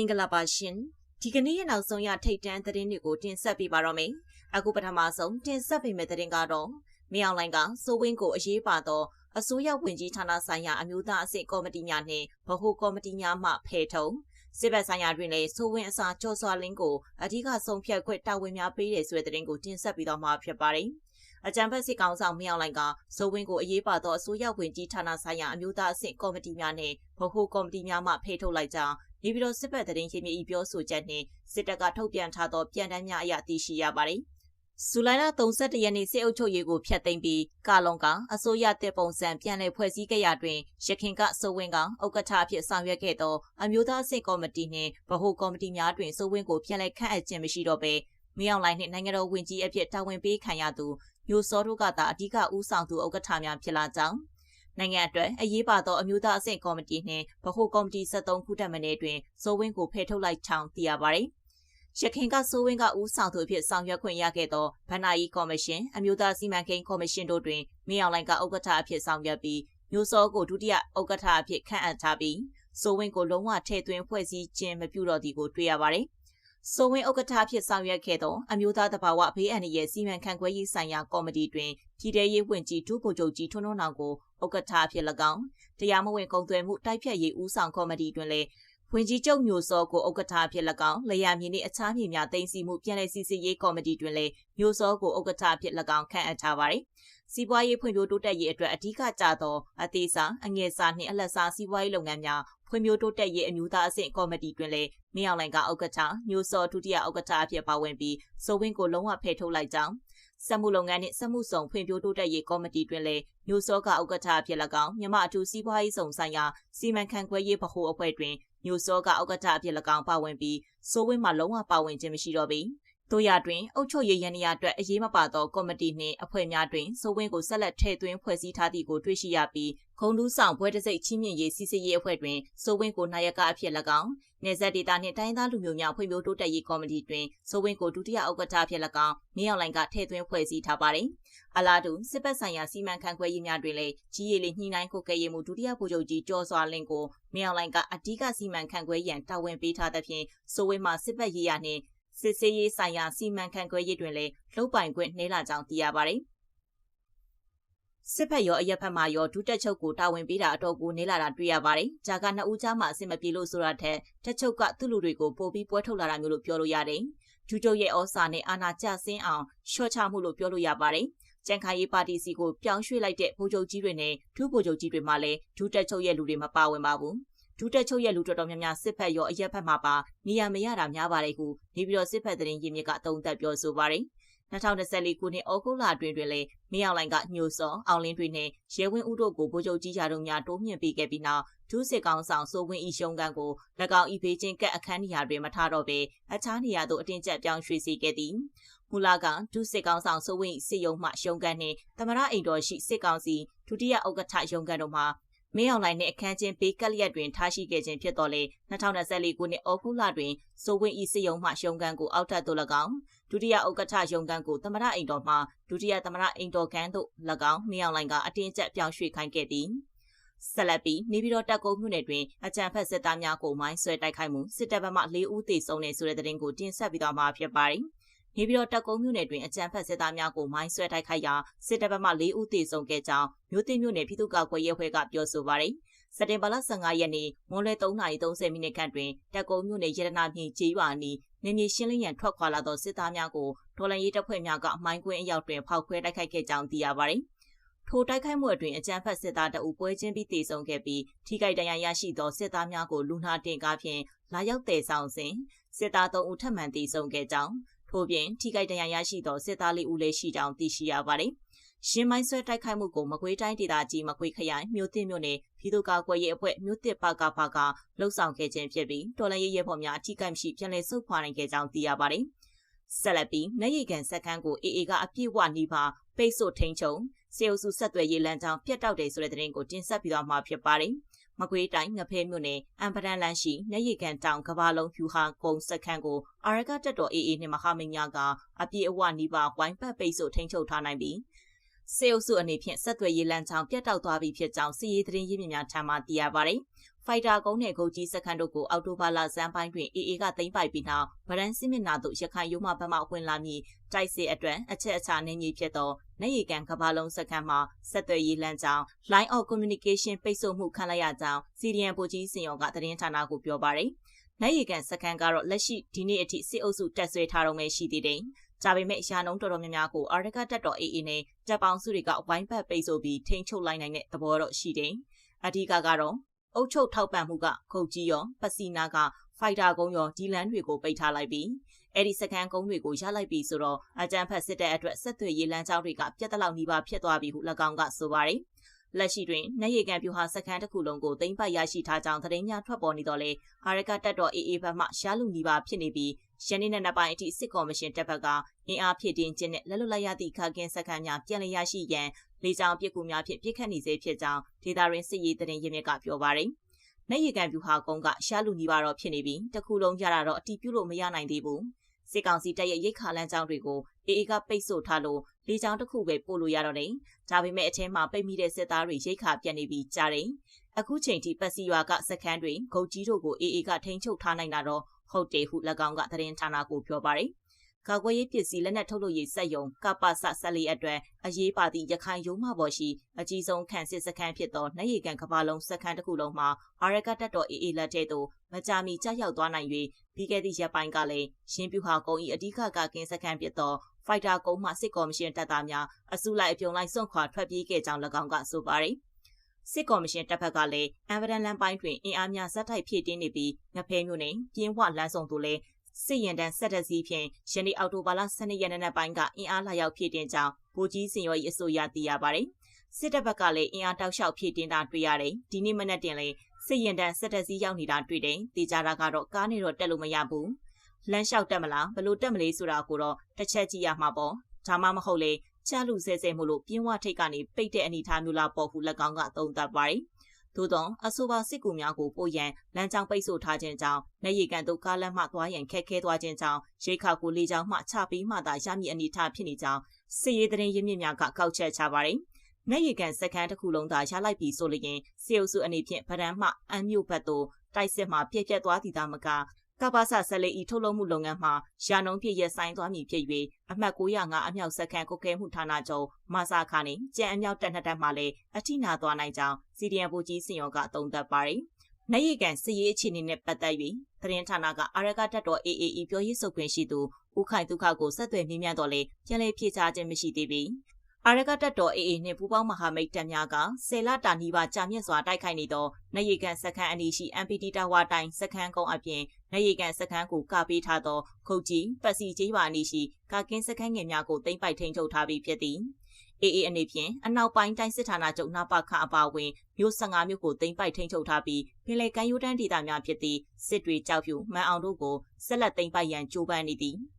င်္ဂလာပါရှင်ဒီကနေ့ရဲ့နောက်ဆုံးရထိတ်တန့်သတင်းတွေကိုတင်ဆက်ပေးပါတော့မယ်အခုပထမဆုံးတင်ဆက်ပေးမယ့်သတင်းကတော့မြေအောင်လိုင်းကစိုးဝင်းကိုအရေးပါသောအစိုးရဝင်ကြီးဌာနဆိုင်ရာအမျိုးသားအဆင့်ကော်မတီများနှင့်ဗဟိုကော်မတီများမှဖယ်ထုံစစ်ဘက်ဆိုင်ရာတွင်လည်းစိုးဝင်းအစာကြော်စွာလင်းကိုအဓိကဆုံးဖြတ်ခွင့်တာဝန်များပေးတယ်ဆိုတဲ့သတင်းကိုတင်ဆက်ပြီးတော့မှာဖြစ်ပါတယ်အကြံဖက်စစ်ကောင်ဆောင်မြောက်လိုင်ကစိုးဝင်းကိုအရေးပါသောအစိုးရဝင်ကြီးဌာနဆိုင်ရာအမျိုးသားအဆင့်ကော်မတီများနဲ့ဗဟိုကော်မတီများမှဖေထုတ်လိုက်ကြောင်း နေပြည်တော်စစ်ဘက်သတင်းရင်းမြစ်ဤပြောဆိုချက်နှင့်စစ်တပ်ကထုတ်ပြန်ထားသောပြန်တမ်းများအရသိရှိရပါတယ်။ဇူလိုင်လ31ရက်နေ့စစ်အုပ်ချုပ်ရေးကိုဖျက်သိမ်းပြီးကာလုံကအစိုးရတပ်ပုံစံပြန်လည်ဖွဲ့စည်းခဲ့ရာတွင်ရခိုင်ကစိုးဝင်းကဥက္ကဋ္ဌအဖြစ်ဆောင်ရွက်ခဲ့သောအမျိုးသားစစ်ကော်မတီနှင့်ဗဟိုကော်မတီများတွင်စိုးဝင်းကိုပြန်လည်ခန့်အပ်ခြင်းမရှိတော့ဘဲမြောင်လိုင်းနှင့်နိုင်ငံတော်ဝင်ကြီးအဖြစ်တာဝန်ပေးခံရသူမျိုးစောတို့ကသာအဓိကဦးဆောင်သူဥက္ကဋ္ဌများဖြစ်လာကြောင်း နိုင်ငံအတွက်အရေးပါသောအမျိုးသားအဆင့်ကော်မတီနှင့်ဗဟိုကော်မတီ73ခုထပ်မံတွင်စိုးဝင်းကိုဖယ်ထုတ်လိုက်ချောင်းသိရပါသည်။ရခိုင်ကစိုးဝင်းကဦးဆောင်သူအဖြစ်ဆောင်ရွက်ခွင့်ရခဲ့သောဗန္နာယီကော်မရှင်အမျိုးသားစီမံကိန်းကော်မရှင်တို့တွင်မင်းအောင်လှိုင်ကဥက္ကဋ္ဌအဖြစ်ဆောင်ရွက်ပြီးမျိုးစောကိုဒုတိယဥက္ကဋ္ဌအဖြစ်ခန့်အပ်ထားပြီးစိုးဝင်းကိုလုံးဝထည့်သွင်းဖွဲ့စည်းခြင်းမပြုတော့သည်ကိုတွေ့ရပါတယ်။ စိုးဝင်းဥက္ကဋ္ဌဖြစ်ဆောင်ရွက်ခဲ့သောအမျိုးသားတဘာဝဘေးအန္တရာယ်စီမံခန့်ခွဲရေးဆိုင်ရာကော်မတီတွင်ပြည်ထရေးဝင်ကြီးဒုဗိုလ်ချုပ်ကြီးထွန်းထွန်းအောင်ကိုဥက္ကဋ္ဌဖြစ်၎င်းတရားမဝင်ကုန်သွယ်မှုတိုက်ဖြတ်ရေးဦးဆောင်ကော်မတီတွင်လည်း ဝင်ကြီးချုပ်မျိုးစောကိုဥက္ကဋ္ဌဖြစ်၎င်းလျာမြင့်နှင့်အခြားမြေများသိမ်းဆည်းမှုပြည်내စီစစ်ရေးကော်မတီတွင်လည်းမျိုးစောကိုဥက္ကဋ္ဌဖြစ်၎င်းခန့်အပ်ထားပါသည်စီးပွားရေးဖွံ့ဖြိုးတိုးတက်ရေးအတွက်အဓိကကျသောအသေးစားအငယ်စားနှင့်အလတ်စားစီးပွားရေးလုပ်ငန်းများဖွံ့ဖြိုးတိုးတက်ရေးအမျိုးသားအဆင့်ကော်မတီတွင်လည်းမင်းအောင်လှိုင်ကဥက္ကဋ္ဌမျိုးစောဒုတိယဥက္ကဋ္ဌအဖြစ်ပါဝင်ပြီးစိုးဝင်းကိုလုံးဝဖယ်ထုတ်လိုက်ကြောင်းစက်မှုလုပ်ငန်းနှင့်စက်မှုဆောင်ဖွံ့ဖြိုးတိုးတက်ရေးကော်မတီတွင်လည်းမျိုးစောကဥက္ကဋ္ဌဖြစ်၎င်းမြမအထူးစီးပွားရေးဆောင်ဆိုင်ရာစီမံခန့်ခွဲရေးဗဟိုအဖွဲ့တွင် မျိုးစောကဥက္ကဋ္ဌဖြစ်၎င်းပါဝင်ပြီးစိုးဝင်းမှလုံးဝပါဝင်ခြင်းမရှိတော့ပေ။ တို့ရတွင်အုပ်ချုပ်ရေးရန်ရာအတွက်အရေးမပါသောကော်မတီနှင့်အဖွဲ့များတွင်စိုးဝင်းကိုဆက်လက်ထည့်သွင်းဖွဲ့စည်းထားသည့်ကိုတွေ့ရှိရပြီးခုံတူးဆောင်ဘွဲတစိတ်ချင်းမြင့်ရေးစီစစ်ရေးအဖွဲ့တွင်စိုးဝင်းကိုနာယကအဖြစ်၎င်းနေဆက်ဒေတာနှင့်တိုင်းသားလူမျိုးများဖွံ့ဖြိုးတိုးတက်ရေးကော်မတီတွင်စိုးဝင်းကိုဒုတိယဥက္ကဋ္ဌဖြစ်၎င်းမင်းအောင်လှိုင်ကထည့်သွင်းဖွဲ့စည်းထားပါသည်အလားတူစစ်ပတ်ဆိုင်ရာစီမံခန့်ခွဲရေးများတွင်လည်းကြီးရည်လေးညှိနှိုင်းကိုကဲရေးမှုဒုတိယဗိုလ်ချုပ်ကြီးကျော်စွာလင်းကိုမင်းအောင်လှိုင်ကအဓိကစီမံခန့်ခွဲရန်တာဝန်ပေးထားသဖြင့်စိုးဝင်းမှစစ်ပတ်ရေးရနှင့် စစ်ဆေးရေးဆိုင်ရာစီမံခန့်ခွဲရေးတွင်လည်းလှုပ်ပိုင်ခွင့်နှဲလာကြောင်းသိရပါတယ်။စစ်ဖက်ရောအရက်ဖက်မှရောဒုတက်ချုပ်ကိုတာဝန်ပေးတာအတော်ကိုနေလာတာတွေ့ရပါတယ်။ဂျာကနှစ်ဦးကြားမှာအဆင်မပြေလို့ဆိုတာထက်တက်ချုပ်ကသူ့လူတွေကိုပို့ပြီးပွဲထုတ်လာတာမျိုးလို့ပြောလို့ရတယ်။ဒုချုပ်ရဲ့ဩစာနဲ့အာဏာကျဆင်းအောင်ရှော့ချမှုလို့ပြောလို့ရပါတယ်။ကြံခိုင်ရေးပါတီစီကိုပြောင်းရွှေ့လိုက်တဲ့ဗိုလ်ချုပ်ကြီးတွေနဲ့ဒုဗိုလ်ချုပ်ကြီးတွေမှလည်းဒုတက်ချုပ်ရဲ့လူတွေမပါဝင်ပါဘူး။ ဒုတက်ချုပ်ရဲ့လူတော်တော်များများစစ်ဖက်ရောအရက်ဖက်မှာပါနေရာမရတာများပါတယ်ဟုနေပြီးတော့စစ်ဖက်သတင်းရင်းမြစ်ကအသုံးသက်ပြောဆိုပါတယ်2024ခုနှစ်ဩဂုတ်လအတွင်းတွင်လည်းမင်းအောင်လိုင်ကညိုစောအောင်လင်းတွေနဲ့ရဲဝင်းဦးတို့ကိုဗိုလ်ချုပ်ကြီးရာတို့များတိုးမြင့်ပေးခဲ့ပြီးနောက်ဒုစစ်ကောင်ဆောင်စိုးဝင်းဤရှုံကန်ကို၎င်းဤဘေးချင်းကက်အခန်းနေရာတွင်မထားတော့ဘဲအခြားနေရာသို့အတင်းကျပ်ပြောင်းရွှေ့စေခဲ့သည်မူလာကဒုစစ်ကောင်ဆောင်စိုးဝင်းစစ်ရုံမှရှုံကန်နှင့်သမရအိမ်တော်ရှိစစ်ကောင်စီဒုတိယဥက္ကဋ္ဌရုံကန်တို့မှ မင်းအောင်လှိုင်နှင့်အခန်းချင်းပေးကက်လျက်တွင်ထားရှိခဲ့ခြင်းဖြစ်တော်လေ2024ခုနှစ်ဩဂုတ်လတွင်စိုးဝင်းဤစစ်ရုံမှရုံကန်ကိုအောက်ထပ်သို့၎င်းဒုတိယဥက္ကဋ္ဌရုံကန်ကိုသမရအိမ်တော်မှဒုတိယသမရအိမ်တော်ကန်သို့၎င်းမင်းအောင်လှိုင်ကအတင်းကျပ်ပြောင်းရွှေ့ခိုင်းခဲ့သည်ဆက်လက်ပြီးနေပြည်တော်တပ်ကုန်းမြို့နယ်တွင်အကြံဖက်စစ်သားများကိုမိုင်းဆွဲတိုက်ခိုက်မှုစစ်တပ်ဘက်မှ၄ဦးသေဆုံးတဲ့ဆိုတဲ့သတင်းကိုတင်ဆက်ပြီးတော့မှာဖြစ်ပါတယ်။ နေပြည်တော်တက်ကုန်းမြို့နယ်တွင်အကြမ်းဖက်စစ်သားများကိုမိုင်းဆွဲတိုက်ခိုက်ရာစစ်တပ်ဘက်မှ၄ဦးသေဆုံးခဲ့ကြောင်းမြို့သိမြို့နယ်ပြည်သူ့ကာကွယ်ရေးအဖွဲ့ကပြောဆိုပါရယ်စက်တင်ဘာလ15ရက်နေ့မွန်းလွဲ3:30မိနစ်ခန့်တွင်တက်ကုန်းမြို့နယ်ရတနာမြင့်ကျေးရွာအနီးနေမြေရှင်းလင်းရန်ထွက်ခွာလာသောစစ်သားများကိုဒေါ်လန်ရေးတပ်ဖွဲ့များကမိုင်းကွင်းအရောက်တွင်ဖောက်ခွဲတိုက်ခိုက်ခဲ့ကြောင်းသိရပါသည်ထိုတိုက်ခိုက်မှုအတွင်းအကြမ်းဖက်စစ်သားတအုပ်ပွဲချင်းပြီးတေဆုံးခဲ့ပြီးထိခိုက်ဒဏ်ရာရရှိသောစစ်သားများကိုလူနာတင်ကားဖြင့်လာရောက်တည်ဆောင်စဉ်စစ်သား3ဦးထပ်မံတေဆုံးခဲ့ကြောင်း ထို့ပြင်ထိခိုက်ဒဏ်ရာရရှိသောစစ်သားလေးဦးလည်းရှိကြောင်းသိရှိရပါတယ်။ရှင်မိုင်းဆွဲတိုက်ခိုက်မှုကိုမကွေးတိုင်းဒေသကြီးမကွေးခရိုင်မြို့သစ်မြို့နယ်ပြည်သူ့ကာကွယ်ရေးအဖွဲ့မြို့သစ်ပါကပါကလှုပ်ဆောင်ခဲ့ခြင်းဖြစ်ပြီးတော်လှန်ရေးရဲဘော်များအထိကိမရှိပြန်လည်ဆုတ်ခွာနိုင်ခဲ့ကြောင်းသိရပါတယ်။ဆက်လက်ပြီးနေရီကန်စက်ခန်းကိုအေအေကအပြည့်ဝနှီးပါပိတ်ဆို့ထိန်ချုံစေအုပ်စုဆက်သွယ်ရေးလမ်းကြောင်းပြတ်တောက်တယ်ဆိုတဲ့သတင်းကိုတင်ဆက်ပြီးတော့မှာဖြစ်ပါတယ်။ မကွေးတိုင်းငဖဲမြို့နယ်အံပဒန်လန်းရှိနေရီကန်တောင်ကဘာလုံးဖြူဟာကုန်းစခန်းကိုအာရကတက်တော်အေးအေးနှင့်မဟာမင်းများကအပြည့်အဝနီးပါးဝိုင်းပတ်ပိတ်ဆို့ထိန်းချုပ်ထားနိုင်ပြီး စေအုပ်စုအနေဖြင့်ဆက်သွယ်ရေးလမ်းကြောင်းပြတ်တောက်သွားပြီဖြစ်ကြောင်းစီရေးသတင်းရင်းမြစ်များထံမှသိရပါတယ်။ဖိုက်တာကုန်းနဲ့ဂုတ်ကြီးစခန်းတို့ကိုအော်တိုဘာလဇန်ပိုင်းတွင် AA ကသိမ်းပိုက်ပြီးနောက်ဗရန်စစ်မင်နာတို့ရခိုင်ရုံးမှဘက်မှဝင်လာမည်တိုက်စစ်အတွက်အချက်အချနေကြီးဖြစ်သောနေရီကန်ကဘာလုံးစခန်းမှာဆက်သွယ်ရေးလမ်းကြောင်း line of communication ပိတ်ဆို့မှုခံလိုက်ရကြောင်းစီဒီအန်ပိုကြီးစင်ရောကသတင်းဌာနကိုပြောပါတယ်။နိုင်ရီကန်စခန်းကတော့လက်ရှိဒီနေ့အထိစစ်အုပ်စုတက်ဆွဲထားတော့မှရှိသေးတယ်။ ဒါပေမဲ့ရာနှုံတော်တော်များများကိုအာရကတက်တော် AA နဲ့တပ်ပေါင်းစုတွေကဝိုင်းပတ်ပိတ်ဆို့ပြီးထိန်းချုပ်လိုက်နိုင်တဲ့သဘောတော့ရှိတယ်။အဓိကကတော့အုတ်ချုပ်ထောက်ပံ့မှုကခုတ်ကြီးရောပစီနာကဖိုက်တာကုန်းရောဒီလန်တွေကိုပိတ်ထားလိုက်ပြီးအဲ့ဒီစကန်ကုန်းတွေကိုရလိုက်ပြီဆိုတော့အကြံဖက်စစ်တဲ့အတွက်ဆက်သွယ်ရေးလမ်းကြောင်းတွေကပြတ်တလောက်နီးပါးဖြစ်သွားပြီဟု၎င်းကဆိုပါတယ်။ လက်ရှိတွင်နေရီကန်ပြူဟာစကန်တစ်ခုလုံးကိုသိမ်းပိုက်ရရှိထားကြောင်းသတင်းများထွက်ပေါ်နေတော့လေအာရကတက်တော်အေးအေးဘက်မှရှားလူနီးပါးဖြစ်နေပြီးယနေ့နဲ့နှစ်ပိုင်းအထိစစ်ကော်မရှင်တပ်ဘက်ကအင်အားဖြည့်တင်းခြင်းနဲ့လက်လွတ်လိုက်ရသည့်ခကင်းစကန်များပြန်လည်ရရှိရန်လေကြောင်းပစ်ကူများဖြင့်ပြစ်ခတ်နေစေဖြစ်ကြောင်းဒေတာရင်းစစ်ရေးသတင်းရင်းမြစ်ကပြောပါတယ်။နေရီကန်ပြူဟာကုန်းကရှားလူနီးပါးတော့ဖြစ်နေပြီးတခုလုံးရတာတော့အတီးပြုလို့မရနိုင်သေးဘူး။ စစ်ကောင်စီတပ်ရဲ့ရိတ်ခါလန်းကြောင်းတွေကိုအေအေကပိတ်ဆို့ထားလို့လေကြောင်းတစ်ခုပဲပို့လို့ရတော့တယ်။ဒါပေမဲ့အထဲမှာပိတ်မိတဲ့စစ်သားတွေရိတ်ခါပြတ်နေပြီးကြားတယ်။အခုချိန်ထိပတ်စီရွာကစခန်းတွေဂုတ်ကြီးတို့ကိုအေအေကထိန်းချုပ်ထားနိုင်တာတော့ဟုတ်တယ်ဟု၎င်းကသတင်းဌာနကိုပြောပါတယ်။ ကာကွယ်ရေးပစ္စည်းလက်နက်ထုတ်လုပ်ရေးစက်ရုံကပ္ပစဆက်လီအတွက်အရေးပါသည့်ရခိုင်ရုံးမှပေါ်ရှိအကြီးဆုံးခန့်စစ်စခန်းဖြစ်သောနှရီကန်ကဘာလုံးစခန်းတစ်ခုလုံးမှာအာရကတက်တော်အေးအေးလက်တဲ့သို့မကြာမီကြောက်ရောက်သွားနိုင်၍ပြီးခဲ့သည့်ရက်ပိုင်းကလည်းရှင်းပြဟာကုန်း၏အဓိကကကင်းစခန်းဖြစ်သောဖိုက်တာကုန်းမှစစ်ကော်မရှင်တပ်သားများအစုလိုက်အပြုံလိုက်စွန့်ခွာထွက်ပြေးခဲ့ကြောင်း၎င်းကဆိုပါတယ်စစ်ကော်မရှင်တပ်ဖက်ကလည်းအမ်ဗဒန်လန်ပိုင်းတွင်အင်အားများဇက်တိုက်ဖြည့်တင်းနေပြီးငဖဲမျိုးနဲ့ပြင်းဝလမ်းဆောင်တို့လည်း စစ်ရင်တန်းဆက်တစည်းဖြင့်ယနေ့အောက်တိုဘာလ12ရက်နေ့ပိုင်းကအင်အားလာရောက်ဖြည့်တင်ကြောင်းဗိုလ်ကြီးစင်ရော်၏အဆိုအရသိရပါတယ်။စစ်တပ်ဘက်ကလည်းအင်အားတောက်လျှောက်ဖြည့်တင်တာတွေ့ရတယ်။ဒီနေ့မနက်တင်လေစစ်ရင်တန်းဆက်တစည်းရောက်နေတာတွေ့တယ်။တေချာတာကတော့ကားနေတော့တက်လို့မရဘူး။လမ်းလျှောက်တက်မလားဘလို့တက်မလဲဆိုတာကိုတော့တစ်ချက်ကြည့်ရမှာပေါ့။ဒါမှမဟုတ်လေချလူဆဲဆဲမို့လို့ပြင်းဝထိတ်ကနေပိတ်တဲ့အနေထားမျိုးလားပေါ်ဟု၎င်းကသုံးသပ်ပါတယ်။ သို့သောအဆိုပါစစ်ကူများကိုပို့ရန်လမ်းကြောင်းပိတ်ဆို့ထားခြင်းကြောင့်နေရီကန်တို့ကားလမ်းမှသွားရန်ခက်ခဲသွားခြင်းကြောင့်ရိတ်ခါကိုလေကြောင်းမှချပြီးမှသာရမည့်အနေအထားဖြစ်နေကြောင်းစစ်ရေးသတင်းရင်းမြစ်များကကောက်ချက်ချပါတယ်။နေရီကန်စကန်တစ်ခုလုံးသာရလိုက်ပြီဆိုလျင်စေအုပ်စုအနေဖြင့်ဗဒံမှအမ်းမြို့ဘက်သို့တိုက်စစ်မှပြည့်ပြတ်သွားသည်သာမက ကပ္ပဆဆက်လက်ဤထုတ်လုပ်မှုလုပ်ငန်းမှာရာနှုံပြည့်ရဆိုင်သွားမည်ဖြစ်၍အမှတ်905အမြောက်စက္ကန့်ကုတ်ကဲမှုဌာနချုပ်မဆာခါနှင့်ကြံအမြောက်တက်နှစ်တက်မှလည်းအထိနာသွားနိုင်ကြောင်းစီဒီအန်ဘူကြီးစင်ရောကသုံးသပ်ပါတယ်။နေရီကန်စစ်ရေးအခြေအနေနဲ့ပတ်သက်၍သတင်းဌာနကအာရကတက်တော် AAE ပြောရေးဆိုခွင့်ရှိသူဦးခိုင်ဒုက္ခကိုဆက်သွယ်မြင်းမြန်းတော်လဲပြန်လည်ဖြေချခြင်းမရှိသေးပေ။ အာရကတက်တော် AA နှင့်ပူးပေါင်းမဟာမိတ်တပ်များကဆယ်လတာနီးပါးကြာမြင့်စွာတိုက်ခိုက်နေသောနေရီကန်စခန်းအနီးရှိ MPT တာဝါတိုင်စခန်းကုန်းအပြင်နေရီကန်စခန်းကိုကပေးထားသောခုတ်ကြီးပတ်စီကျေးရွာအနီးရှိကာကင်းစခန်းငယ်များကိုသိမ်းပိုက်ထိန်းချုပ်ထားပြီးဖြစ်သည် AA အနေဖြင့်အနောက်ပိုင်းတိုင်းစစ်ဌာနချုပ်နာပါခအပါဝင်မြို့15မြို့ကိုသိမ်းပိုက်ထိန်းချုပ်ထားပြီးပင်လယ်ကမ်းရိုးတန်းဒေသများဖြစ်သည့်စစ်တွေကြောက်ဖြူမန်အောင်တို့ကိုဆက်လက်သိမ်းပိုက်ရန်ကြိုးပမ်းနေသည်။